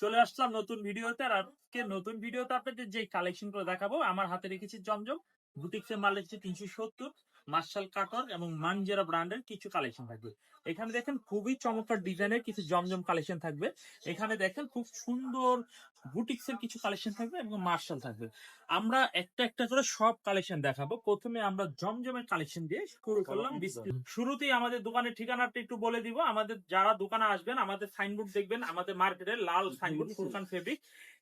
চলে আসলাম নতুন ভিডিওতে আর আজকে নতুন ভিডিওতে আপনাদের যে কালেকশনগুলো দেখাবো, আমার হাতে রেখেছি জমজম, বুটিক্সের মাল হচ্ছে তিনশো সত্তর। মার্শাল কাটর এবং মানজেরা ব্র্যান্ডের কিছু কালেকশন থাকবে। এখানে দেখেন খুবই চমৎকার ডিজাইনের কিছু জমজম কালেকশন থাকবে। এখানে দেখেন খুব সুন্দর বুটিক্সের কিছু কালেকশন থাকবে এবং মার্শাল থাকবে। আমরা একটা একটা করে সব কালেকশন দেখাবো। প্রথমে আমরা জমজমের কালেকশন দিয়ে শুরু করলাম। শুরুতেই আমাদের দোকানের ঠিকানাটা একটু বলে দিব। আমাদের যারা দোকানে আসবেন আমাদের সাইনবোর্ড দেখবেন আমাদের মার্কেটে লাল সাইনবোর্ড ফুরকান ফেব্রিক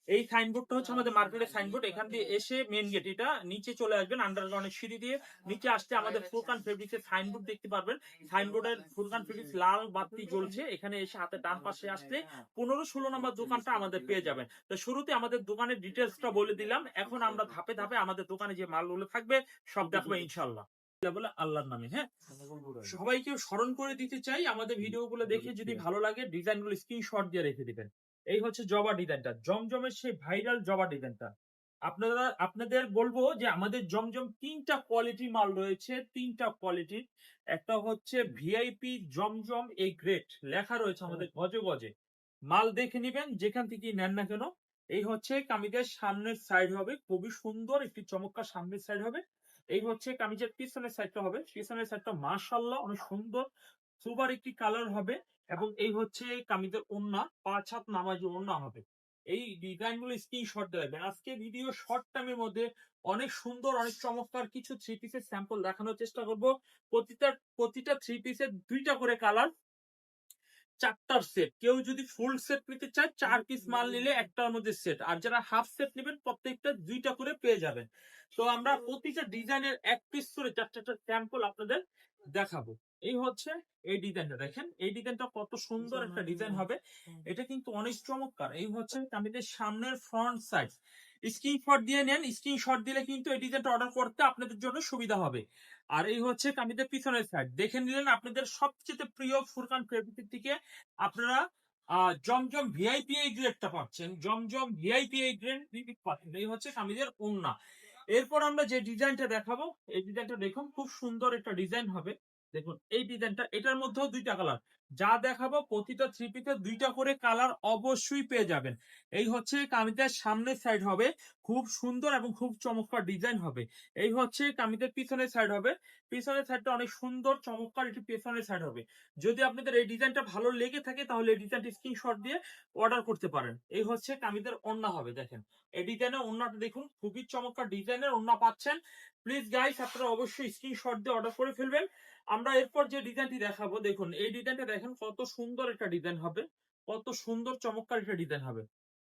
এই সাইনবোর্ডটা হচ্ছে আমাদের মার্কেটের সাইনবোর্ড এখান দিয়ে এসে মেন গেট এটা নিচে চলে আসবেন আন্ডারগ্রাউন্ডের সিঁড়ি দিয়ে নিচে আসতে আমাদের ফুরকান ফেব্রিক্স এর সাইনবোর্ড দেখতে পারবেন। সাইনবোর্ডের ফুরকান ফেব্রিক্স লাল বাতি জ্বলছে এখানে এসে হাতে ডান পাশে আসলে পনেরো ষোলো নম্বর দোকানটা আমাদের পেয়ে যাবেন। তো শুরুতে আমাদের দোকানের ডিটেলসটা বলে দিলাম এখন আমরা ধাপে ধাপে আমাদের দোকানে যে মালগুলো থাকবে সব দেখব ইনশাল্লাহ বলে আল্লাহর নামে হ্যাঁ? সবাইকে স্মরণ করে দিতে চাই আমাদের ভিডিওগুলো দেখে যদি ভালো লাগে ডিজাইন ডিজাইনগুলো স্ক্রিনশট দিয়ে রেখে দিবেন। এই হচ্ছে জবা ডিজাইনটা জমজমের সেই ভাইরাল জবা ডিজাইনটা আপনারা, আপনাদের বলব যে আমাদের জমজম তিনটা কোয়ালিটি মাল রয়েছে, তিনটা কোয়ালিটির একটা হচ্ছে ভিআইপি জমজম এই গ্রেট লেখা রয়েছে আমাদের গজে গজে। মাল দেখে নিবেন, যেখান থেকে নেন না কেন। এই হচ্ছে কামিজের সামনের সাইড হবে, খুবই সুন্দর, একটি চমৎকার সামনের সাইড হবে। এই হচ্ছে কামিজের পিছনের সাইডটা হবে। পিছনের সাইডটা মাশাল্লাহ অনেক সুন্দর। সুপার একটি কালার হবে এবং এই হচ্ছে কামিজের ওন্না, পাঁচ হাত নামাজি ওন্না হবে। এই ডিজাইনগুলো স্ক্রিনশট দিয়ে রাখবেন। আজকে ভিডিও শর্ট টাইমের মধ্যে অনেক সুন্দর, অনেক চমৎকার কিছু থ্রি পিসের স্যাম্পল দেখানোর চেষ্টা করব। প্রতিটা প্রতিটা থ্রি পিসের দুইটা করে কালার চারটার সেট কেউ যদি ফুল সেট নিতে চায়, চার পিস মাল নিলে একটার মধ্যে সেট আর যারা হাফ সেট নেবেন, প্রত্যেকটা দুইটা করে পেয়ে যাবেন। তো আমরা প্রতিটা ডিজাইনের এক পিস করে চার চারটা স্যাম্পল আপনাদের দেখাবো। এই হচ্ছে এই ডিজাইনটা। দেখেন এই ডিজাইনটা কত সুন্দর একটা ডিজাইন হবে। এটা কিন্তু অনেক চমৎকার এই হচ্ছে আমাদের সামনের ফ্রন্ট সাইড স্ক্রিনশট দিয়ে নেন স্ক্রিনশট দিলে কিন্তু এই ডিজাইনটা অর্ডার করতে আপনাদের জন্য সুবিধা হবে। আর এই হচ্ছে কামিদের পিছনের সাইড দেখে নিলেন আপনাদের সবচেয়ে প্রিয় ফুরকান ফেব্রিক থেকে আপনারা আহ, জমজম ভিআইপি এই গ্রেডটা পাচ্ছেন। জমজম ভিআইপি এই গ্রেড পাচ্ছেন। এই হচ্ছে কামিজের ওন্না এরপর আমরা যে ডিজাইনটা দেখাবো, এই ডিজাইনটা দেখুন, খুব সুন্দর একটা ডিজাইন হবে। দেখুন, এই ডিজাইনটা, এটার মধ্যেও দুইটা কালার। যা দেখাবো, প্রতিটা থ্রি পিসে দুইটা করে কালার অবশ্যই পেয়ে যাবেন। এই হচ্ছে কামিজের সামনের সাইড হবে। খুব সুন্দর এবং খুব চমৎকার ডিজাইন হবে। এই হচ্ছে কামিজের পিছনের সাইড হবে। পিছনের সাইডটা অনেক সুন্দর, চমৎকার একটি পেছনের সাইড হবে। যদি আপনাদের এই ডিজাইনটা ভালো লেগে থাকে, তাহলে এই ডিজাইনটি স্ক্রিনশট দিয়ে অর্ডার করতে পারেন। এই হচ্ছে কামিজের ওন্না হবে, দেখেন। এই ডিজাইনের ওন্নাটা দেখুন, খুবই চমৎকার ডিজাইনের ওন্না পাচ্ছেন। প্লিজ গাইস আপনারা অবশ্যই স্ক্রিনশট দিয়ে অর্ডার করে ফেলবেন। আমরা এরপর যে ডিজাইনটি দেখাবো, দেখুন, এই ডিজাইনটা দেখেন কত সুন্দর একটা ডিজাইন হবে। কত সুন্দর, চমৎকার একটা ডিজাইন হবে।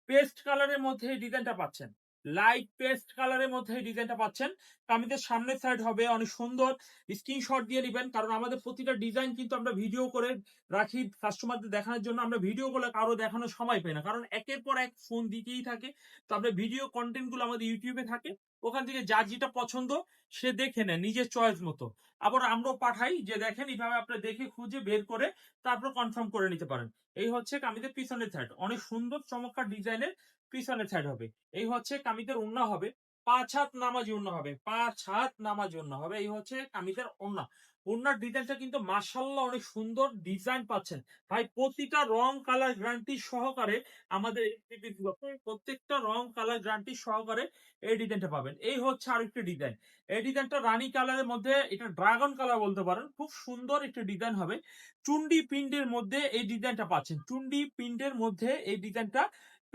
পেস্ট কালারের মধ্যে এই ডিজাইনটা পাচ্ছেন। লাইট পেস্ট কালারের মধ্যে ডিজাইনটা পাচ্ছেন। কামিজের সামনের সাইড হবে, অনেক সুন্দর। স্ক্রিনশট দিয়ে নেবেন, কারণ আমাদের প্রতিটা ডিজাইন কিন্তু আমরা ভিডিও করে রাখি কাস্টমারদের দেখানোর জন্য। আমরা ভিডিও গুলো কারও দেখানোর সময় পাই না, কারণ একের পর এক ফোন দিতেই থাকে। তো আমরা ভিডিও কন্টেন্টগুলো আমাদের ইউটিউবে থাকে। ওখান থেকে যার যেটা পছন্দ, সে দেখে নেয় নিজের চয়েস মতো। আবার আমরাও পাঠাই যে, দেখেন, এইভাবে আপনি দেখে খুঁজে বের করে তারপর কনফার্ম করে নিতে পারেন। এই হচ্ছে কামিজের পিছনের সাইড অনেক সুন্দর, চমৎকার ডিজাইনের পিছনের সাইড হবে। এই হচ্ছে কামিজের ওন্না হবে। পাঁচ হাত নামাজি ওন্না হবে। পাঁচ হাত নামাজি ওন্না হবে। এই হচ্ছে কামিজের ওন্না ওন্নার ডিজাইনটা কিন্তু মাসাল্লাহ অনেক সুন্দর ডিজাইন পাচ্ছেন। ভাই, প্রতিটা রং কালার গ্যারান্টি সহকারে আমাদের গুলোতে প্রত্যেকটা রং কালার গ্যারান্টি সহকারে এই ডিজাইনটা পাবেন। এই হচ্ছে আরেকটি ডিজাইন এই ডিজাইনটা রানী কালারের মধ্যে, এটা ড্রাগন কালার বলতে পারেন, খুব সুন্দর একটি ডিজাইন হবে। চুন্ডি পিন্ডের মধ্যে এই ডিজাইনটা পাচ্ছেন। চুন্ডি পিন্ডের মধ্যে এই ডিজাইনটা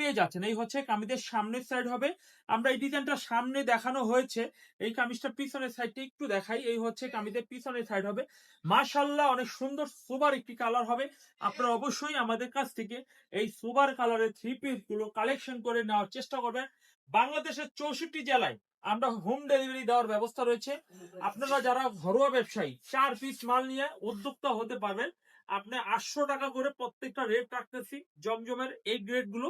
পেয়ে যাচ্ছেন। এই হচ্ছে কামিজের সামনের সাইড হবে। আমরা এই ডিজাইনটা সামনে দেখানো হয়েছে। এই কামিজটা পিছনের সাইডটা একটু দেখাই। এই হচ্ছে কামিজের পিছনের সাইড হবে। মাশাল্লাহ অনেক সুন্দর সুবার একটি কালার হবে। আপনারা অবশ্যই আমাদের কাছ থেকে এই সুবার কালারের থ্রি পিসগুলো কালেকশন করে নেওয়ার চেষ্টা করবেন। বাংলাদেশের চৌষট্টি জেলায় আমরা হোম ডেলিভারি দেওয়ার ব্যবস্থা রয়েছে। আপনারা যারা ঘরোয়া ব্যবসায়ী, চার পিস মাল নিয়ে উদ্যোক্তা হতে পারবেন। আপনি আটশো টাকা করে প্রত্যেকটা রেট রাখতেছি। জমজমের এই গ্রেডগুলো।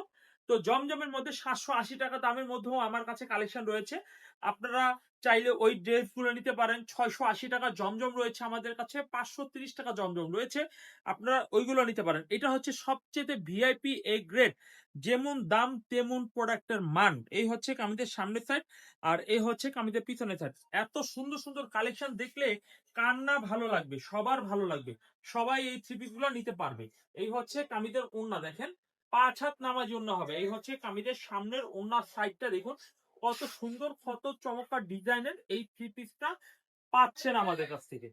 তো জমজমের মধ্যে সাতশো আশি টাকা দামের মধ্যেও আমার কাছে কালেকশন রয়েছে। আপনারা চাইলে ওই ড্রেসগুলো নিতে পারেন। ছয়শো আশি টাকা জমজম রয়েছে আমাদের কাছে। পাঁচশো তিরিশ টাকা জমজম রয়েছে। আপনারা ওইগুলো নিতে পারেন। এটা হচ্ছে সবচেয়ে ভিআইপি এ গ্রেড যেমন দাম, তেমন প্রোডাক্টের মান। এই হচ্ছে কামিজের সামনের সাইড আর এই হচ্ছে কামিজের পিছনের সাইড এত সুন্দর সুন্দর কালেকশন দেখলে কার না ভালো লাগবে, সবার ভালো লাগবে। সবাই এই থ্রি পিসগুলো নিতে পারবে। এই হচ্ছে কামিজের ওন্না দেখেন। পাঁচ হাত নামার জন্য হবে। এই হচ্ছে কামিজের সামনের ওনার সাইডটা দেখুন। কত সুন্দর, কত চমৎকার ডিজাইনের এই থ্রি পিসটা পাচ্ছেন আমাদের কাছ থেকে।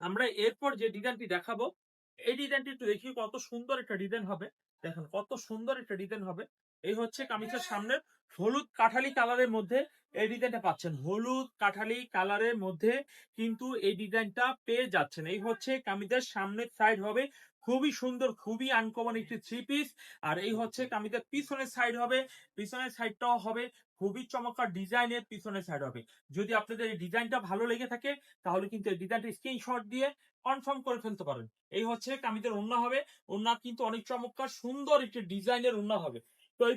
আমরা এরপর যে ডিজাইনটি দেখাবো, এই ডিজাইনটি একটু দেখি কত সুন্দর একটা ডিজাইন হবে। দেখেন কত সুন্দর একটা ডিজাইন হবে। এই হচ্ছে কামিজের সামনের হলুদ কাঠালি কালারের মধ্যে এই ডিজাইনটা পাচ্ছেন। হলুদ কাঠালি কালারের মধ্যে কিন্তু এই ডিজাইনটা পেয়ে যাচ্ছেন। এই হচ্ছে কামিজের সামনের সাইড হবে। খুবই সুন্দর খুবই আনকমন একটি থ্রি পিস আর এই হচ্ছে কামিজের পিছনের সাইড হবে। পিছনের সাইডটাও হবে। খুবই চমৎকার ডিজাইনের পিছনের সাইড হবে। যদি আপনাদের এই ডিজাইনটা ভালো লেগে থাকে তাহলে কিন্তু এই ডিজাইনটা স্ক্রিনশট দিয়ে কনফার্ম করে ফেলতে পারেন। এই হচ্ছে কামিজের ওন্না হবে। ওন্না কিন্তু অনেক চমৎকার সুন্দর একটি ডিজাইনের ওন্না হবে। তো এই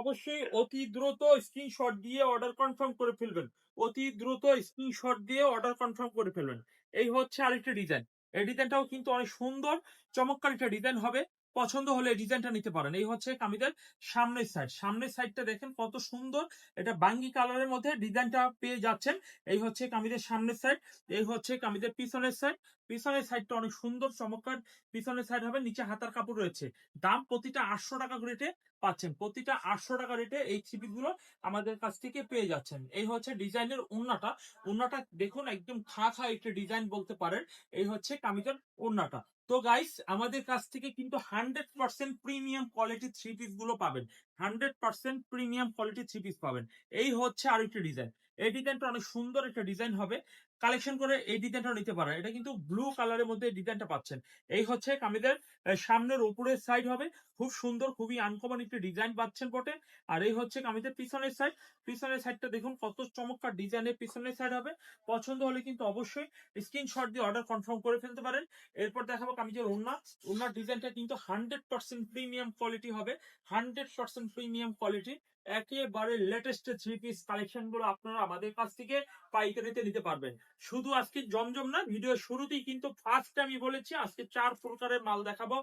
অবশ্যই অতি দ্রুত স্ক্রিনশট দিয়ে অর্ডার কনফার্ম করে ফেলবেন। অতি দ্রুত স্ক্রিনশট দিয়ে অর্ডার কনফার্ম করে ফেলবেন। এই হচ্ছে আরেকটা ডিজাইন এই ডিজাইনটাও কিন্তু অনেক সুন্দর, চমৎকার একটা ডিজাইন হবে। পছন্দ হলে এই ডিজাইনটা নিতে পারেন। এই হচ্ছে কামিজের সামনের সাইড সামনের সাইডটা দেখেন কত সুন্দর, এটা বাঙ্গি কালারের মধ্যে ডিজাইনটা পেয়ে যাচ্ছেন। এই হচ্ছে কামিজের সামনের সাইড এই হচ্ছে কামিজের পিছনের সাইড পিছনের সাইডটা অনেক সুন্দর, চমৎকার। পিছনের সাইড হবে নিচে হাতার কাপড় রয়েছে। দাম প্রতিটা আটশো টাকা রেটে পাচ্ছেন। প্রতিটা আটশো টাকা রেটে এই থ্রি গুলো আমাদের কাছ থেকে পেয়ে যাচ্ছেন। এই হচ্ছে ডিজাইনের ওন্নাটা ওন্নাটা দেখুন একদম খা খা একটা ডিজাইন বলতে পারেন। এই হচ্ছে কামিজের ওন্নাটা তো গাইস আমাদের কাছ থেকে কিন্তু hundred percent premium quality three পিসগুলো পাবেন। Hundred percent premium quality three piece পাবেন। এই হচ্ছে আর আরেকটি ডিজাইন এই ডিজাইনটা অনেক সুন্দর একটা ডিজাইন হবে। কালেকশন করে এই ডিজাইনটা নিতে পারেন। এটা কিন্তু ব্লু কালারের মধ্যে ডিজাইনটা পাচ্ছেন। এই হচ্ছে কামিদের সামনের উপরের সাইড হবে। খুব সুন্দর, খুবই আনকমন একটি ডিজাইন পাচ্ছেন বটে। আর এই হচ্ছে কামিজের পিছনের সাইড পিছনের সাইডটা দেখুন কত চমৎকার ডিজাইনের পিছনের সাইড হবে। পছন্দ হলে কিন্তু অবশ্যই স্ক্রিনশট দিয়ে অর্ডার কনফার্ম করে ফেলতে পারেন। এরপর দেখাবো কামিজের ওড়না। ওড়নার ডিজাইনটা কিন্তু হান্ড্রেড পার্সেন্ট প্রিমিয়াম কোয়ালিটি হবে। হান্ড্রেড পার্সেন্ট প্রিমিয়াম কোয়ালিটি একেবারে লেটেস্ট থ্রি পিস কালেকশনগুলো আপনারা আমাদের কাছ থেকে পাইকারিতে নিতে পারবেন। শুধু আজকে জমজম না ভিডিও শুরুতেই কিন্তু ফার্স্ট আমি বলেছি, আজকে চার প্রকারের মাল দেখাবো।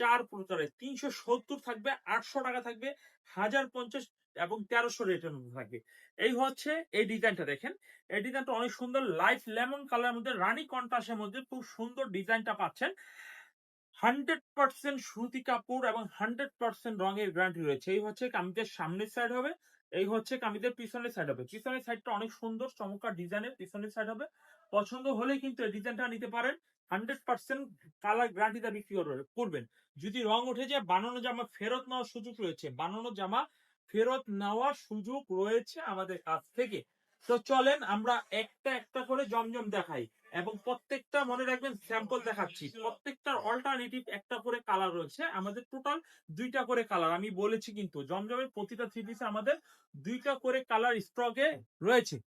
চার প্রকারের। তিনশো সত্তর থাকবে, আটশো টাকা থাকবে, হাজার পঞ্চাশ এবং তেরোশো রেটের মধ্যে থাকবে। এই হচ্ছে এই ডিজাইনটা দেখেন। এই ডিজাইনটা অনেক সুন্দর, লাইট লেমন কালারের মধ্যে, রানী কন্ট্রাস্টের মধ্যে খুব সুন্দর ডিজাইনটা পাচ্ছেন। হান্ড্রেড পার্সেন্ট সুতি কাপড় এবং হান্ড্রেড পার্সেন্ট রঙের গ্যারান্টি রয়েছে। এই হচ্ছে কামিজের সামনের সাইড হবে, এই হচ্ছে কামিজের পিছনের সাইড হবে। পিছনের সাইডটা অনেক সুন্দর, চমৎকার ডিজাইনের পিছনের সাইড হবে। পছন্দ হলে কিন্তু এই ডিজাইনটা নিতে পারেন। হান্ড্রেড পার্সেন্ট কালার গ্যারান্টিটা বিক্রি করে- করবেন। যদি রং উঠে যায়, বানানো জামা ফেরত নেওয়ার সুযোগ রয়েছে। বানানো জামা ফেরত নেওয়ার সুযোগ রয়েছে আমাদের কাছ থেকে। তো চলেন আমরা একটা একটা করে জমজম দেখাই এবং প্রত্যেকটা মনে রাখবেন স্যাম্পল দেখাচ্ছি। প্রত্যেকটার অল্টারনেটিভ একটা করে কালার রয়েছে। আমাদের টোটাল দুইটা করে কালার আমি বলেছি কিন্তু জমজমের প্রতিটা থ্রি পিসে আমাদের দুইটা করে কালার স্টকে রয়েছে।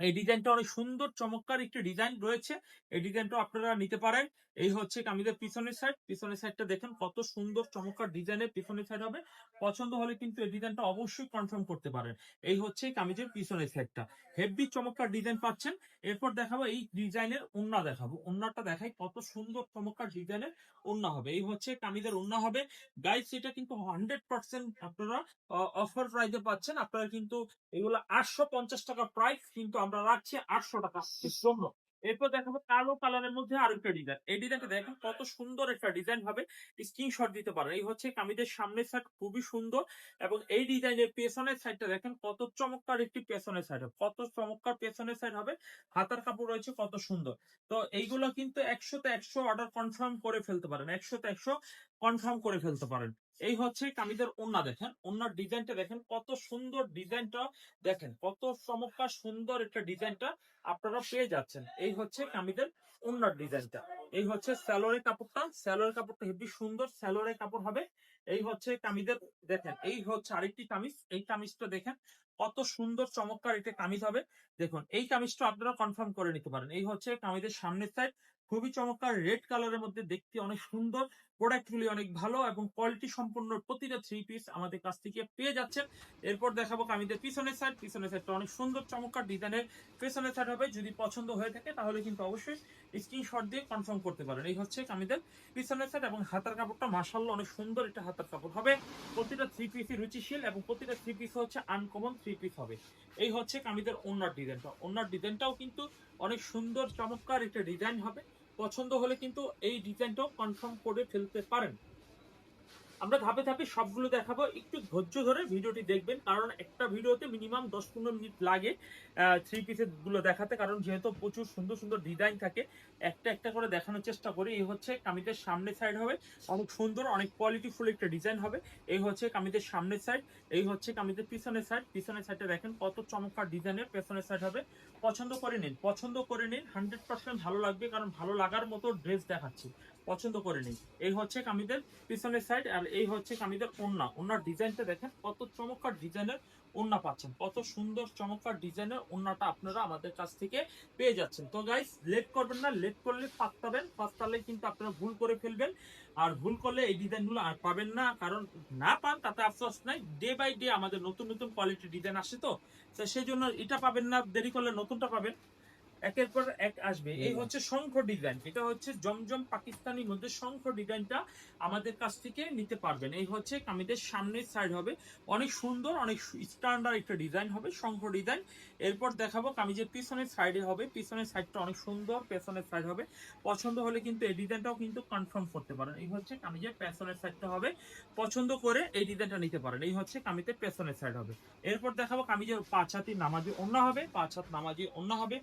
এই ডিজাইনটা অনেক সুন্দর, চমৎকার একটি ডিজাইন রয়েছে। এই ডিজাইনটা আপনারা নিতে পারেন। এই হচ্ছে কামিজের পিছনের সাইড পিছনের সাইডটা দেখেন কত সুন্দর, চমৎকার ডিজাইনের পিছনের সাইড হবে। পছন্দ হলে কিন্তু এই ডিজাইনটা অবশ্যই কনফার্ম করতে পারেন। এই হচ্ছে কামিজের পিছনের সাইডটা হেভি চমৎকার ডিজাইন পাচ্ছেন। এরপর দেখাবো এই ডিজাইনের ওন্না দেখাবো। ওন্নাটা দেখাই কত সুন্দর, চমৎকার ডিজাইনের ওন্না হবে। এই হচ্ছে কামিজের ওন্না হবে। গাইস এটা কিন্তু হান্ড্রেড পার্সেন্ট আপনারা অফার প্রাইসে পাচ্ছেন। আপনারা কিন্তু এগুলো আটশো পঞ্চাশ টাকা প্রাইস কিন্তু আমরা রাখছি আটশো টাকা জন্য। এরপর দেখাবো কালো কালারের মধ্যে আরেকটা ডিজাইন এই ডিজাইনটা দেখেন কত সুন্দর একটা ডিজাইন হবে। স্ক্রিনশট দিতে পারেন এই হচ্ছে কামিজের সামনের সাইড খুবই সুন্দর এবং এই ডিজাইনের পেছনের সাইডটা দেখেন কত চমৎকার একটি পেছনের সাইড হবে। কত চমৎকার পেছনের সাইড হবে। হাতার কাপড় রয়েছে কত সুন্দর। তো এইগুলো কিন্তু একশোতে একশো অর্ডার কনফার্ম করে ফেলতে পারেন। একশোতে একশো কনফার্ম করে ফেলতে পারেন। এই হচ্ছে কামিজের ওন্না দেখেন, ওন্নার ডিজাইনটা দেখেন, কত সুন্দর ডিজাইনটা দেখেন, কত চমৎকার সুন্দর একটা ডিজাইনটা আপনারা পেয়ে যাচ্ছেন। এই হচ্ছে কামিজের ওন্নার ডিজাইনটা। এই হচ্ছে স্যালোরের কাপড়টা স্যালোরের কাপড়টা হেবি সুন্দর স্যালোরের কাপড় হবে। এই হচ্ছে কামিজের, দেখেন, এই হচ্ছে আরেকটি কামিজ, এই কামিজটা দেখেন, কত সুন্দর চমৎকার একটা কামিজ হবে। দেখুন, এই কামিজটা আপনারা কনফার্ম করে নিতে পারেন। এই হচ্ছে কামিজের সামনের সাইড খুবই চমৎকার রেড কালারের মধ্যে দেখতে অনেক সুন্দর প্রোডাক্টগুলি অনেক ভালো এবং কোয়ালিটি সম্পূর্ণ প্রতিটা থ্রি পিস আমাদের কাছ থেকে পেয়ে যাচ্ছেন। এরপর দেখাবো কামিদের পিছনের সাইড পিছনের সাইডটা অনেক সুন্দর, চমৎকার ডিজাইনের পেছনের সাইড হবে, যদি পছন্দ হয়ে থাকে তাহলে কিন্তু অবশ্যই স্ক্রিনশট দিয়ে কনফার্ম করতে পারেন। এই হচ্ছে কামিজের পিছনের সাইড এবং হাতার কাপড়টা মাসাল্লাহ অনেক সুন্দর একটা হাতার কাপড় হবে। প্রতিটা থ্রি পিসই রুচিশীল এবং প্রতিটা থ্রি পিস হচ্ছে আনকমন থ্রি পিস হবে। এই হচ্ছে কামিদের ওনার ডিজাইনটা ওনার ডিজাইনটাও কিন্তু অনেক সুন্দর, চমৎকার একটা ডিজাইন হবে। পছন্দ হলে কিন্তু এই ডিজাইনটাও কনফার্ম করে ফেলতে পারেন। আমরা ধাপে ধাপে সবগুলো দেখাবো। একটু ধৈর্য ধরে ভিডিওটি দেখবেন, কারণ একটা ভিডিওতে মিনিমাম দশ পনেরো মিনিট লাগে থ্রি পিসেরগুলো দেখাতে, কারণ যেহেতু প্রচুর সুন্দর সুন্দর ডিজাইন থাকে, একটা একটা করে দেখানোর চেষ্টা করি। এই হচ্ছে কামিজের সামনের সাইড হবে, অনেক সুন্দর, অনেক কোয়ালিটিফুল একটা ডিজাইন হবে। এই হচ্ছে কামিজের সামনের সাইড এই হচ্ছে কামিজের পিছনের সাইড পিছনের সাইডে দেখেন কত চমৎকার ডিজাইনের পেছনের সাইড হবে। পছন্দ করে নিন, পছন্দ করে নিন হান্ড্রেড পার্সেন্ট ভালো লাগবে, কারণ ভালো লাগার মতো ড্রেস দেখাচ্ছি। পছন্দ করে নিন এই হচ্ছে কামিজের পিছনের সাইড আর এই হচ্ছে কামিজের ওন্না ওন্নার ডিজাইনটা দেখেন, কত চমৎকার ডিজাইনের ওন্না পাচ্ছেন। কত সুন্দর চমৎকার ডিজাইনের ওন্নাটা আপনারা আমাদের কাছ থেকে পেয়ে যাচ্ছেন। তো গাইস লেট করবেন না লেট করলে পাত্তাবেন। পাত্তালে কিন্তু আপনারা ভুল করে ফেলবেন। আর ভুল করলে এই ডিজাইনগুলো আর পাবেন না। কারণ না পান, তাতে আফসোস নাই। ডে বাই ডে আমাদের নতুন নতুন কোয়ালিটির ডিজাইন আসে তো। সেই জন্য এটা পাবেন না, দেরি করলে নতুনটা পাবেন। একের পর এক আসবে। এই হচ্ছে শঙ্খ ডিজাইন এটা হচ্ছে জমজম পাকিস্তানির মধ্যে শঙ্খ ডিজাইনটা আমাদের কাছ থেকে নিতে পারবেন। এই হচ্ছে কামিজের সামনের সাইড হবে। অনেক সুন্দর অনেক স্ট্যান্ডার্ড একটা ডিজাইন হবে শঙ্খ ডিজাইন এরপর দেখাবো কামিজের পিছনের সাইডে হবে। পিছনের সাইডটা অনেক সুন্দর পেছনের সাইড হবে। পছন্দ হলে কিন্তু এই ডিজাইনটাও কিন্তু কনফার্ম করতে পারেন। এই হচ্ছে কামিজের পেছনের সাইডটা হবে। পছন্দ করে এই ডিজাইনটা নিতে পারেন। এই হচ্ছে কামিজের পেছনের সাইড হবে। এরপর দেখাবো কামিজের পাঁচ হাতি নামাজি অন্য হবে। পাঁচ হাত নামাজি অন্য হবে।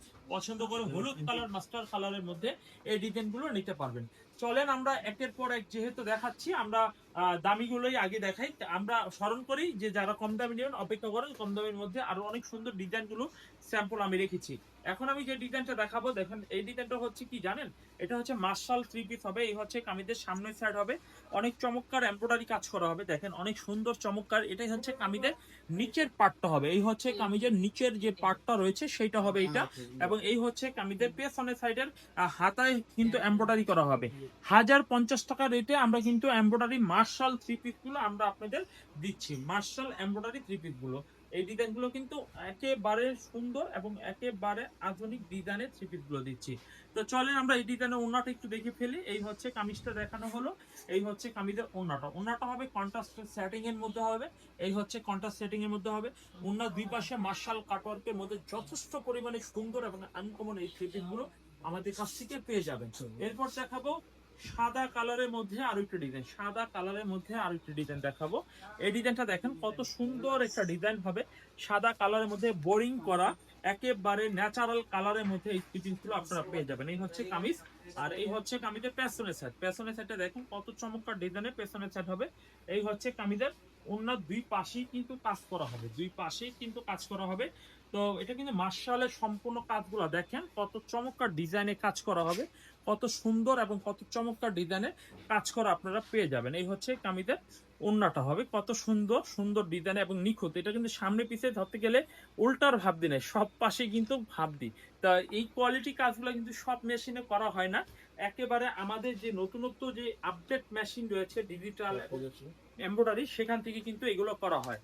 পছন্দ করে হলুদ কালার মাস্টার কালারের মধ্যে এই ডিজাইনগুলো নিতে পারবেন। চলেন আমরা একের পর এক যেহেতু দেখাচ্ছি আমরা দামিগুলোই আগে দেখাই। আমরা স্মরণ করি যে যারা কম দামি নেবেন অপেক্ষা করেন কম দামের মধ্যে আরও অনেক সুন্দর ডিজাইনগুলো স্যাম্পল আমি রেখেছি। এখন আমি যে ডিজাইনটা দেখাবো দেখেন এই ডিজাইনটা হচ্ছে কি জানেন? এটা হচ্ছে মার্শাল থ্রি পিস হবে এই হচ্ছে কামিজের সামনের সাইড হবে। অনেক চমৎকার এমব্রয়ডারি কাজ করা হবে দেখেন অনেক সুন্দর চমৎকার। এটাই হচ্ছে কামিজের নিচের পার্টটা হবে। এই হচ্ছে কামিজের নিচের যে পার্টটা রয়েছে সেইটা হবে এটা। এবং এই হচ্ছে কামিজের পেছনের সাইডের হাতায় কিন্তু এমব্রয়ডারি করা হবে। হাজার পঞ্চাশ টাকা রেটে আমরা কিন্তু এমব্রয়ডারি মার্শাল থ্রি পিসগুলো আমরা আপনাদের দিচ্ছি। মার্শাল এমব্রয়ডারি থ্রি পিসগুলো এই ডিজাইনগুলো কিন্তু একেবারে সুন্দর এবং একেবারে আধুনিক ডিজাইনের থ্রি পিসগুলো দিচ্ছি। তো চলেন আমরা এই ডিজাইনের ওনাটা একটু দেখে ফেলি। এই হচ্ছে কামিজটা দেখানো হলো। এই হচ্ছে কামিজের ওনাটা ওনাটা হবে কন্ট্রাস্ট সেটিং এর মধ্যে হবে। এই হচ্ছে কন্ট্রাস্ট সেটিং এর মধ্যে হবে। ওনার দুই পাশে মার্শাল কাটওয়ার্কের মধ্যে যথেষ্ট পরিমাণে সুন্দর এবং আনকমন এই থ্রি পিসগুলো আমাদের কাছ থেকে পেয়ে যাবেন। এরপর দেখাবো সাদা কালারের মধ্যে আরও একটা ডিজাইন সাদা কালারের মধ্যে আরও একটা ডিজাইন দেখাবো। এই ডিজাইনটা দেখেন কত সুন্দর একটা ডিজাইন হবে। সাদা কালারের মধ্যে বোরিং করা, একেবারে ন্যাচারাল কালারের মধ্যে এই ফিটিংসগুলো আপনারা পেয়ে যাবেন। এই হচ্ছে কামিজ, আর এই হচ্ছে কামিজের পেছনের সাইড পেছনের সাইডটা দেখুন কত চমৎকার ডিজাইনের পেছনের সাইড হবে। এই হচ্ছে কামিজের অন্য দুই পাশেই কিন্তু কাজ করা হবে, দুই পাশেই কিন্তু কাজ করা হবে। তো এটা কিন্তু মার্শালের সম্পূর্ণ কাজগুলো। দেখেন কত চমৎকার ডিজাইনে কাজ করা হবে। কত সুন্দর এবং কত চমৎকার ডিজাইনে কাজ করা আপনারা পেয়ে যাবেন। এই হচ্ছে কামিজের ওন্নাটা হবে। কত সুন্দর সুন্দর ডিজাইন এবং নিখুঁত। এটা কিন্তু সামনে পিছিয়ে ধরতে গেলে উল্টার ভাব দিনে সব পাশে কিন্তু ভাব দিই তা এই কোয়ালিটি কাজগুলো কিন্তু সব মেশিনে করা হয় না। একেবারে আমাদের যে নতুনত্ব যে আপডেট মেশিন রয়েছে ডিজিটাল এমব্রয়ডারি সেখান থেকে কিন্তু এগুলো করা হয়।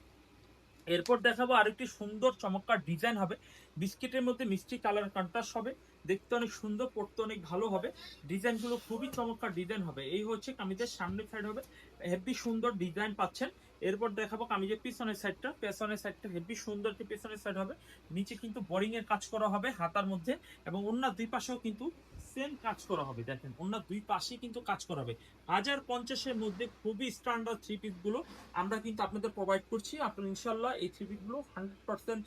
এরপর দেখাবো আরেকটি সুন্দর চমৎকার ডিজাইন হবে। বিস্কিটের মধ্যে মিষ্টি কালার কন্ট্রাস্ট হবে। দেখতে অনেক সুন্দর পড়তে অনেক ভালো হবে। ডিজাইনগুলো খুবই চমৎকার ডিজাইন হবে। এই হচ্ছে কামিজের সামনের সাইড হবে। হেভি সুন্দর ডিজাইন পাচ্ছেন। এরপর দেখাবো কামিজের পিছনের সাইডটা পেছনের সাইডটা হেভি সুন্দর একটি পেছনের সাইড হবে। নিচে কিন্তু বোরিং এর কাজ করা হবে হাতার মধ্যে এবং অন্য দুই পাশেও কিন্তু সেম কাজ করা হবে, দেখেন, অন্য দুই পাশে কিন্তু কাজ করা হবে। হাজার পঞ্চাশের মধ্যে খুবই স্ট্যান্ডার্ড থ্রি পিসগুলো আমরা কিন্তু আপনাদের প্রোভাইড করছি। আপনার ইনশাল্লাহ এই থ্রি পিসগুলো হান্ড্রেড পার্সেন্ট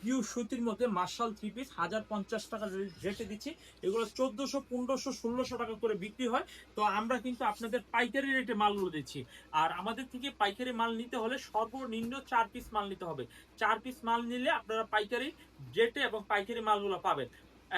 পিওর সুতির মধ্যে মার্শাল থ্রি পিস হাজার পঞ্চাশ টাকা রেটে দিচ্ছি, এগুলো চোদ্দশো, পনেরোশো, ষোলোশো টাকা করে বিক্রি হয়। তো আমরা কিন্তু আপনাদের পাইকারি রেটে মালগুলো দিচ্ছি। আর আমাদের থেকে পাইকারি মাল নিতে হলে সর্বনিম্ন চার পিস মাল নিতে হবে। চার পিস মাল নিলে আপনারা পাইকারি রেটে এবং পাইকারি মালগুলো পাবেন।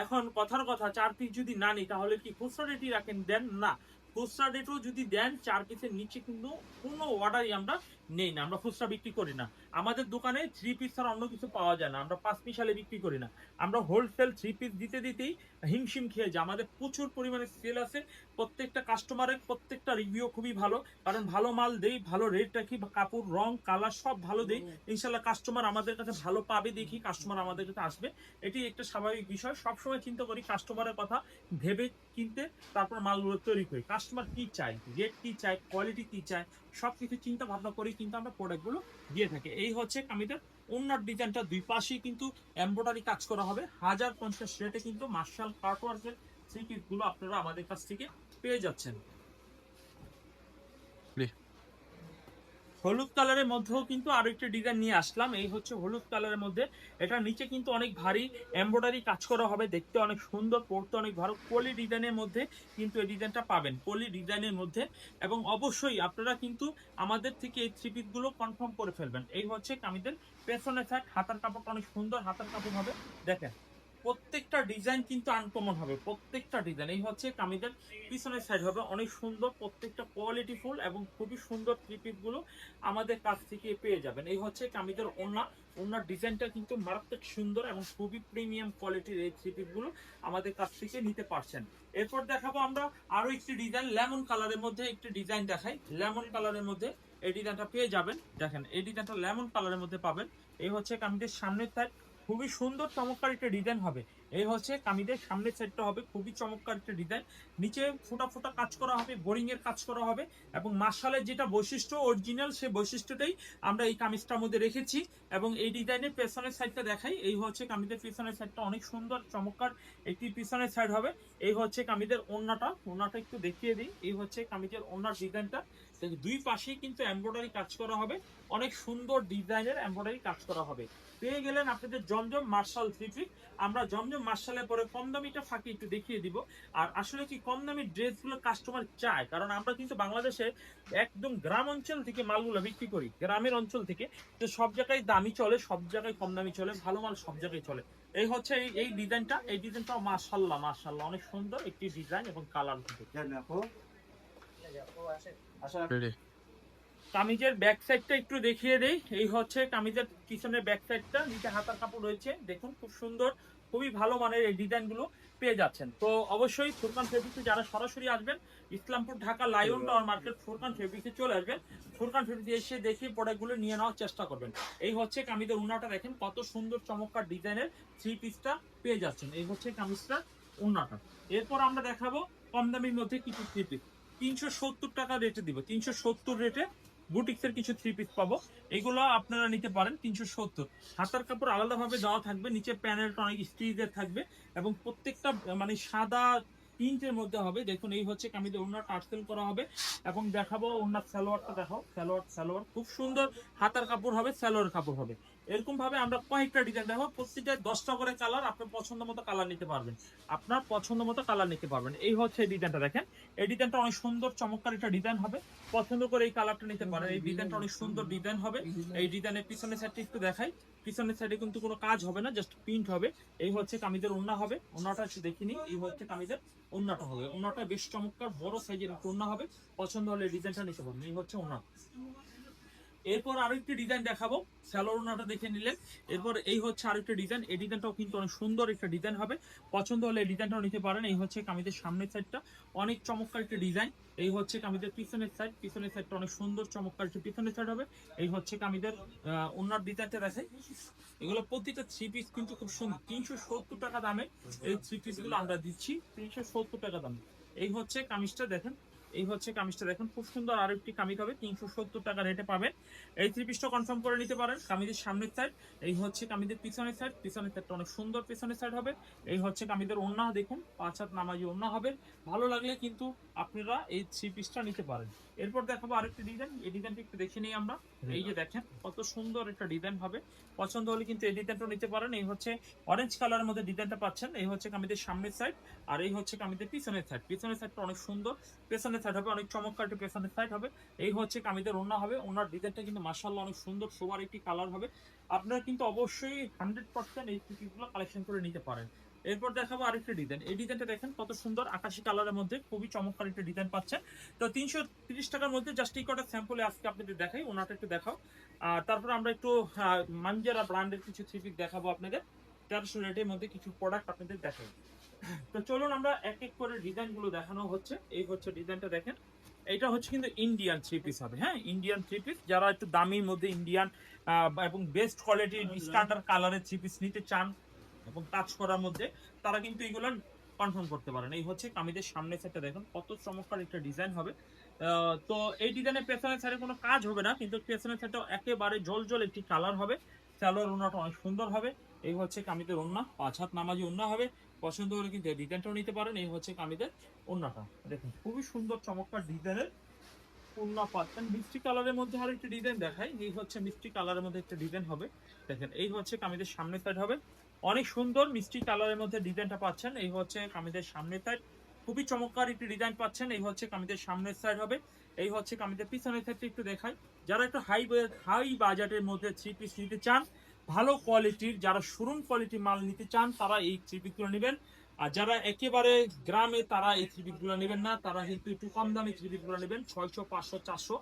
এখন কথার কথা, চার পিস যদি না নিই, তাহলে কি খুচরা রেটই রাখেন? দেন না। খুচরা রেটও যদি দেন, চার পিসের নিচে কিন্তু কোনো অর্ডারই আমরা নেই না, আমরা খুচরা বিক্রি করি না। আমাদের দোকানে থ্রি পিস ছাড়া অন্য কিছু পাওয়া যায় না, আমরা পাঁচ পিসালে বিক্রি করি না। আমরা হোলসেল থ্রি পিস দিতে দিতেই হিমশিম খেয়ে যাই। আমাদের প্রচুর পরিমাণে সেল আছে, প্রত্যেকটা কাস্টমারের প্রত্যেকটা রিভিউ খুবই ভালো, কারণ ভালো মাল দেই, ভালো রেট রাখি, কাপড়, রং কালার সব ভালো দেই। ইনশাল্লাহ কাস্টমার আমাদের কাছে ভালো পাবে দেখি কাস্টমার আমাদের কাছে আসবে। এটি একটা স্বাভাবিক বিষয়, সবসময় চিন্তা করি কাস্টমারের কথা ভেবে কিনতে, তারপর মালগুলো তৈরি করি। কাস্টমার কি চায় রেট কি চায় কোয়ালিটি কি চায় সব কিছু চিন্তা ভাবনা করে কিন্তু আমরা প্রোডাক্টগুলো দিয়ে থাকি। এই হচ্ছে কামিদের অন্যার ডিজাইনটা দুই পাশেই কিন্তু এমব্রয়ডারি কাজ করা হবে। হাজার পঞ্চাশ রেটে কিন্তু মার্শাল কার্টওয়ার্কের সেই গুলো আপনারা আমাদের কাছ থেকে পেয়ে যাচ্ছেন। হলুদ কালারের মধ্যেও কিন্তু আরও একটা ডিজাইন নিয়ে আসলাম। এই হচ্ছে হলুদ কালারের মধ্যে। এটা নিচে কিন্তু অনেক ভারী এমব্রয়ডারি কাজ করা হবে। দেখতে অনেক সুন্দর পড়তে অনেক ভালো। পলি ডিজাইনের মধ্যে কিন্তু এই ডিজাইনটা পাবেন। পলি ডিজাইনের মধ্যে। এবং অবশ্যই আপনারা কিন্তু আমাদের থেকে এই থ্রি গুলো কনফার্ম করে ফেলবেন। এই হচ্ছে কামিদের পেছনে থাক হাতার কাপড়টা অনেক সুন্দর, হাতার কাপড় হবে। দেখেন। প্রত্যেকটা ডিজাইন কিন্তু আনকমন হবে, প্রত্যেকটা ডিজাইন এই হচ্ছে কামিদের পিছনের সাইড হবে, অনেক সুন্দর, প্রত্যেকটা কোয়ালিটি ফুল এবং খুবই সুন্দর থ্রি গুলো আমাদের কাছ থেকে পেয়ে যাবেন। এই হচ্ছে কামিদের ওনা, ওনার ডিজাইনটা কিন্তু মারাত্মক সুন্দর এবং খুবই প্রিমিয়াম কোয়ালিটির এই থ্রি গুলো আমাদের কাছ থেকে নিতে পারছেন। এরপর দেখাবো আমরা আরও একটি ডিজাইন লেমন কালারের মধ্যে একটি ডিজাইন দেখাই। লেমন কালারের মধ্যে এই ডিজাইনটা পেয়ে যাবেন। দেখেন, এই ডিজাইনটা লেমন কালারের মধ্যে পাবেন। এই হচ্ছে কামিদের সামনের সাইড খুবই সুন্দর, চমৎকার একটা ডিজাইন হবে। এই হচ্ছে কামিদের সামনের সাইডটা হবে, খুবই চমৎকার একটা ডিজাইন নিচে ফোটা ফোটা কাজ করা হবে বোরিং এর কাজ করা হবে এবং মার্শালের যেটা বৈশিষ্ট্য অরিজিনাল সেই বৈশিষ্ট্যটাই আমরা এই কামিজটার মধ্যে রেখেছি এবং এই ডিজাইনের পেছনের সাইডটা দেখাই। এই হচ্ছে কামিদের পেছনের সাইডটা অনেক সুন্দর, চমৎকার একটি পিছনের সাইড হবে। এই হচ্ছে কামিদের ওন্নাটা ওন্নাটা একটু দেখিয়ে দিই। এই হচ্ছে কামিজের ওন্নার ডিজাইনটা দুই পাশেই কিন্তু এমব্রয়ডারি কাজ করা হবে, অনেক সুন্দর ডিজাইনের এমব্রয়ডারি কাজ করা হবে। পেয়ে গেলেন আপনাদের জমজম মার্শাল থ্রি পিস আমরা জমজম মার্শালের পরে কম দামিটা ফাঁকি একটু দেখিয়ে দিব। আর আসলে কি কম দামি ড্রেসগুলো কাস্টমার চায়? কারণ আমরা কিন্তু বাংলাদেশে একদম গ্রাম অঞ্চল থেকে মালগুলো বিক্রি করি গ্রামের অঞ্চল থেকে। তো সব জায়গায় দামি চলে সব জায়গায় কম দামি চলে ভালো মাল সব জায়গায় চলে। এই হচ্ছে এই এই ডিজাইনটা এই ডিজাইনটাও মাশাল্লাহ মাশাল্লাহ। অনেক সুন্দর একটি ডিজাইন এবং কালার কিন্তু। কামিজের ব্যাক সাইডটা একটু দেখিয়ে দেই। এই হচ্ছে কামিজের পিছনের ব্যাক সাইডটা নিচে হাতার কাপড় রয়েছে। দেখুন, খুব সুন্দর, খুবই ভালো মানের এই ডিজাইনগুলো পেয়ে যাচ্ছেন। তো অবশ্যই ফুরকান ফেব্রিক্সে যারা সরাসরি আসবেন, Islampur, Dhaka Lion Tower Market Furkan ফেব্রিক্সে চলে আসবেন। ফুরকান ফেব্রিক্স এসে দেখে প্রোডাক্টগুলো নিয়ে নেওয়ার চেষ্টা করবেন। এই হচ্ছে কামিজের উন্নাটা দেখেন, কত সুন্দর, চমৎকার ডিজাইনের থ্রি পিসটা পেয়ে যাচ্ছেন। এই হচ্ছে কামিজটা উন্নাটা। এরপর আমরা দেখাবো কম দামির মধ্যে কিছু থ্রি পিস তিনশো সত্তর টাকা রেটে দিব। তিনশো সত্তর রেটে বুটিক্সের কিছু থ্রি পিস পাবো। এগুলো আপনারা নিতে পারেন তিনশো সত্তর। হাতার কাপড় আলাদাভাবে দেওয়া থাকবে, নিচে প্যানেলটা অনেক স্টিজের থাকবে এবং প্রত্যেকটা মানে সাদা প্রিন্টের মধ্যে হবে। দেখুন, এই হচ্ছে কামিজে ওনার টার্সেল করা হবে এবং দেখাবো ওনার সালোয়ারটা। দেখাও, সালোয়ার সালোয়ার। খুব সুন্দর হাতার কাপড় হবে, সালোয়ার কাপড় হবে। এরকম ভাবে আমরা কয়েকটা ডিজাইন দেখাবো প্রত্যেকটা দশটা করে কালার আপনার পছন্দ মতো কালার নিতে পারবেন। আপনার পছন্দ মতো কালার নিতে পারবেন। এই হচ্ছে এই ডিজাইনটা দেখেন। এই ডিজাইনটা অনেক সুন্দর, চমৎকার একটা ডিজাইন হবে। পছন্দ করে এই কালারটা নিতে পারেন। এই ডিজাইনটা অনেক সুন্দর ডিজাইন হবে। এই ডিজাইনের পিছনের সাইডটা একটু দেখাই। পিছনের সাইডে কিন্তু কোনো কাজ হবে না জাস্ট প্রিন্ট হবে। এই হচ্ছে কামিজের ওন্না হবে। ওন্নাটা দেখিনি। এই হচ্ছে কামিজের ওন্নাটা হবে। ওন্নাটা বেশ চমৎকার, বড় সাইজের ওন্না হবে। পছন্দ হলে ডিজাইনটা নিতে পারবেন এই হচ্ছে ওন্না এরপর আরেকটি ডিজাইন দেখাবো। স্যালোনাটা দেখে নিলেন। এরপর এই হচ্ছে আরেকটি ডিজাইন এই ডিজাইনটাও কিন্তু অনেক সুন্দর একটা ডিজাইন হবে। পছন্দ হলে এই ডিজাইনটাও নিতে পারেন। এই হচ্ছে কামিজের সামনের সাইডটা অনেক চমৎকার একটা ডিজাইন এই হচ্ছে কামিজের পিছনের সাইড পিছনের সাইডটা অনেক সুন্দর, চমৎকার একটা পিছনের সাইড হবে। এই হচ্ছে কামিজের ওনার ডিজাইনটা দেখে এগুলো প্রতিটা থ্রি পিস কিন্তু খুব সুন্দর। তিনশো সত্তর টাকা দামে এই থ্রি পিসগুলো আমরা দিচ্ছি। তিনশো সত্তর টাকা দামে। এই হচ্ছে কামিজটা দেখেন। এই হচ্ছে কামিজটা দেখেন, খুব সুন্দর আরও একটি কামিজ হবে, তিনশো সত্তর টাকা রেটে পাবেন। এই থ্রি পিসটা কনফার্ম করে নিতে পারেন, কামিজের সামনের সাইড এই হচ্ছে কামিজের পিছনের সাইড পিছনের সাইডটা অনেক সুন্দর পিছনের সাইড হবে। এই হচ্ছে কামিজের ওন্না দেখুন, পাঁচ হাত নামাজি ওন্না হবে। ভালো লাগলে কিন্তু আপনারা এই থ্রি পিসটা নিতে পারেন। এরপর দেখাবো আরেকটি ডিজাইন এই ডিজাইনটা একটু দেখে নিই আমরা। এই যে দেখেন, কত সুন্দর একটা ডিজাইন হবে। পছন্দ হলে কিন্তু এই ডিজাইনটা নিতে পারেন। এই হচ্ছে অরেঞ্জ কালারের মধ্যে ডিজাইনটা পাচ্ছেন। এই হচ্ছে কামিজের সামনের সাইড আর এই হচ্ছে কামিজের পিছনের সাইড পিছনের সাইডটা অনেক সুন্দর। পেছনের সাইড হবে, অনেক চমৎকার একটা পেছনের সাইড হবে। এই হচ্ছে কামিদের ওনা হবে। ওনার ডিজাইনটা কিন্তু মার্শাল্লাহ অনেক সুন্দর, সবার একটি কালার হবে। আপনারা কিন্তু অবশ্যই হান্ড্রেড পার্সেন্ট এই পিসগুলো কালেকশন করে নিতে পারেন। এরপর দেখাবো আরেকটা ডিজাইন এই ডিজাইনটা দেখেন, কত সুন্দর আকাশি কালারের মধ্যে খুবই চমৎকার একটা ডিজাইন পাচ্ছেন। তো তিনশো তিরিশ টাকার মধ্যে জাস্ট এই কটা স্যাম্পলে আজকে আপনাদের দেখাই ওনাটা একটু দেখাও। আর তারপর আমরা একটু মাঞ্জারা ব্র্যান্ডের কিছু থ্রি পিস দেখাবো আপনাদের। তেরোশো রেটের মধ্যে কিছু প্রোডাক্ট আপনাদের দেখাই। তো চলুন আমরা এক এক করে ডিজাইনগুলো দেখানো হচ্ছে। এই হচ্ছে ডিজাইনটা দেখেন। এটা হচ্ছে কিন্তু ইন্ডিয়ান থ্রি পিস হবে হ্যাঁ? ইন্ডিয়ান থ্রি পিস যারা একটু দামির মধ্যে ইন্ডিয়ান এবং বেস্ট কোয়ালিটির স্ট্যান্ডার্ড কালারের থ্রি পিস নিতে চান এবং কাজ করার মধ্যে, তারা কিন্তু এগুলো কনফার্ম করতে পারেন। এই হচ্ছে কামিজের সামনে সাইডটা দেখুন, কত চমৎকার একটা ডিজাইন হবে। তো এই ডিজাইনের পেছনের সাইডে কোনো কাজ হবে না, কিন্তু পেছনের সাইডটা একেবারে জল জল একটি কালার হবে। সালোয়ার ওনাটা অনেক সুন্দর হবে। এই হচ্ছে কামিজের ওন্না পাঁচ হাত নামাজি ওন্না হবে। পছন্দ হলে কিন্তু ডিজাইনটাও নিতে পারেন। এই হচ্ছে কামিজের ওন্নাটা দেখুন, খুবই সুন্দর, চমৎকার ডিজাইনের পূর্ণা পাচ্ছেন মিষ্টি কালারের মধ্যে আর একটা ডিজাইন দেখাই। এই হচ্ছে মিষ্টি কালারের মধ্যে একটা ডিজাইন হবে। দেখেন, এই হচ্ছে কামিজের সামনের সাইড হবে। অনেক সুন্দর মিষ্টি কালারের মধ্যে ডিজাইনটা পাচ্ছেন। এই হচ্ছে কামিজের সামনের সাইড খুবই চমৎকার একটি ডিজাইন পাচ্ছেন। এই হচ্ছে কামিজের সামনের সাইড হবে। এই হচ্ছে কামিজের পিছনের সাইডটা একটু দেখাই। যারা একটু হাই হাই বাজেটের মধ্যে থ্রি পিস নিতে চান ভালো কোয়ালিটির যারা শোরুম কোয়ালিটি মাল নিতে চান, তারা এই থ্রি পিসগুলো নেবেন। আর যারা একেবারে গ্রামে তারা এই থ্রি পিসগুলো নেবেন না, তারা কিন্তু একটু কম দামি থ্রি নেবেন, ছয়শো, পাঁচশো, চারশো।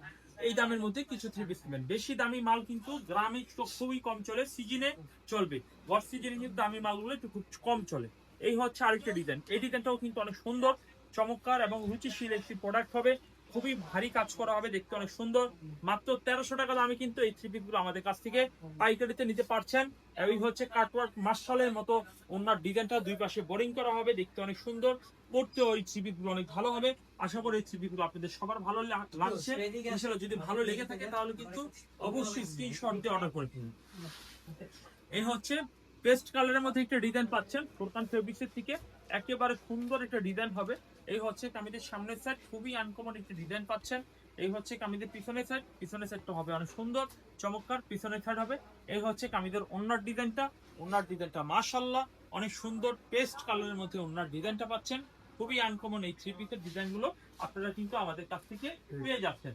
এই দামের মধ্যে কিছু থ্রি পিস নেবেন। বেশি দামি মাল কিন্তু গ্রামে খুবই কম চলে সিজনে চলবে। গড় সিজনে কিন্তু দামি মালগুলো একটু খুব কম চলে। এই হচ্ছে আরেকটা ডিজাইন এই ডিজাইনটাও কিন্তু অনেক সুন্দর, চমৎকার এবং রুচিশীল একটি প্রোডাক্ট হবে। খুবই ভারী কাজ করা হবে, দেখতে অনেক সুন্দর। মাত্র তেরোশো টাকা দামে কিন্তু এই থ্রি পিসগুলো আমাদের কাছ থেকে পাইকারিতে নিতে পারছেন। এই হচ্ছে কাটওয়ার্ক মার্শালের মতো ওনার ডিজাইনটা দুই পাশে বোরিং করা হবে, দেখতে অনেক সুন্দর। পড়তেও এই থ্রি গুলো অনেক ভালো হবে। আশা করি এই থ্রি গুলো আপনাদের সবার ভালো লাগছে। যদি ভালো লেগে থাকে তাহলে কিন্তু অবশ্যই স্ক্রিনশট দিয়ে অর্ডার করে ফেলুন এই হচ্ছে পেস্ট কালারের মধ্যে একটা ডিজাইন পাচ্ছেন ফোরকান ফেব্রিক্সের থেকে। একেবারে সুন্দর একটা ডিজাইন হবে। এই হচ্ছে কামিদের সামনের সাইড খুবই আনকমন একটা ডিজাইন পাচ্ছেন। এই হচ্ছে কামিদের পিছনের সাইড পিছনের সাইডটা হবে অনেক সুন্দর, চমৎকার, পিছনের সাইড হবে। এই হচ্ছে কামিজের ওনার ডিজাইনটা ওনার ডিজাইনটা মাশাল্লাহ অনেক সুন্দর পেস্ট কালারের মধ্যে ওনার ডিজাইনটা পাচ্ছেন। খুবই আনকমন এই থ্রি পিসের ডিজাইনগুলো আপনারা কিন্তু আমাদের কাছ থেকে পেয়ে যাচ্ছেন।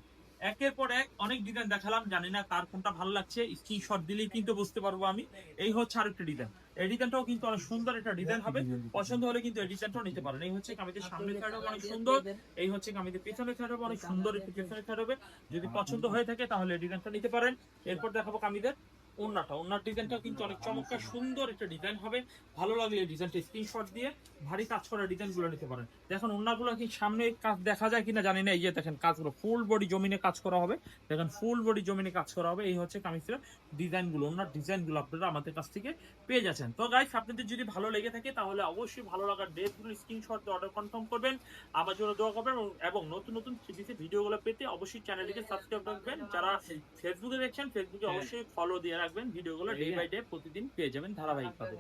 একের পর এক অনেক ডিজাইন দেখালাম, জানি না কার কোনটা ভালো লাগছে স্ক্রিনশট দিলেই কিন্তু বুঝতে পারব আমি। এই হচ্ছে আরেকটা ডিজাইন এই ডিজাইনটাও কিন্তু অনেক সুন্দর একটা ডিজাইন হবে। পছন্দ হলে কিন্তু এই ডিজাইনটাও নিতে পারেন। এই হচ্ছে কামিজের সামনের সাইড হবে অনেক সুন্দর। এই হচ্ছে কামিজের পেছনের সাইড হবে অনেক সুন্দর একটু পেছনের সাইড হবে যদি পছন্দ হয়ে থাকে তাহলে এই ডিজাইনটা নিতে পারেন। এরপর দেখাবো কামিজের। ওন্নাটা ওন্নার ডিজাইনটা কিন্তু অনেক চমৎকার সুন্দর একটা ডিজাইন হবে। ভালো লাগলে ডিজাইনটা স্ক্রিনশট দিয়ে ভারী কাজ করা ডিজাইনগুলো নিতে পারেন। দেখেন ওন্নাগুলো কি সামনে কাজ দেখা যায় কিনা জানি না। এই যে দেখেন কাজগুলো ফুল বডি জমিনে কাজ করা হবে। দেখেন ফুল বডি জমিনে কাজ করা হবে। এই হচ্ছে কামিজের ডিজাইনগুলো ওনার ডিজাইনগুলো আপনারা আমাদের কাছ থেকে পেয়ে যাচ্ছেন। তো গাইস আপনাদের যদি ভালো লেগে থাকে তাহলে অবশ্যই ভালো লাগার ডেটগুলো স্ক্রিনশট দিয়ে অর্ডার কনফার্ম করবেন আমার জন্য দোয়া করবেন এবং- নতুন নতুন সিরিজে ভিডিওগুলো পেতে অবশ্যই চ্যানেলটিকে সাবস্ক্রাইব রাখবেন। যারা ফেসবুকে দেখছেন ফেসবুকে অবশ্যই ফলো দিয়ে রাখবেন ভিডিওগুলো ডে বাই ডে প্রতিদিন পেয়ে যাবেন ধারাবাহিকভাবে।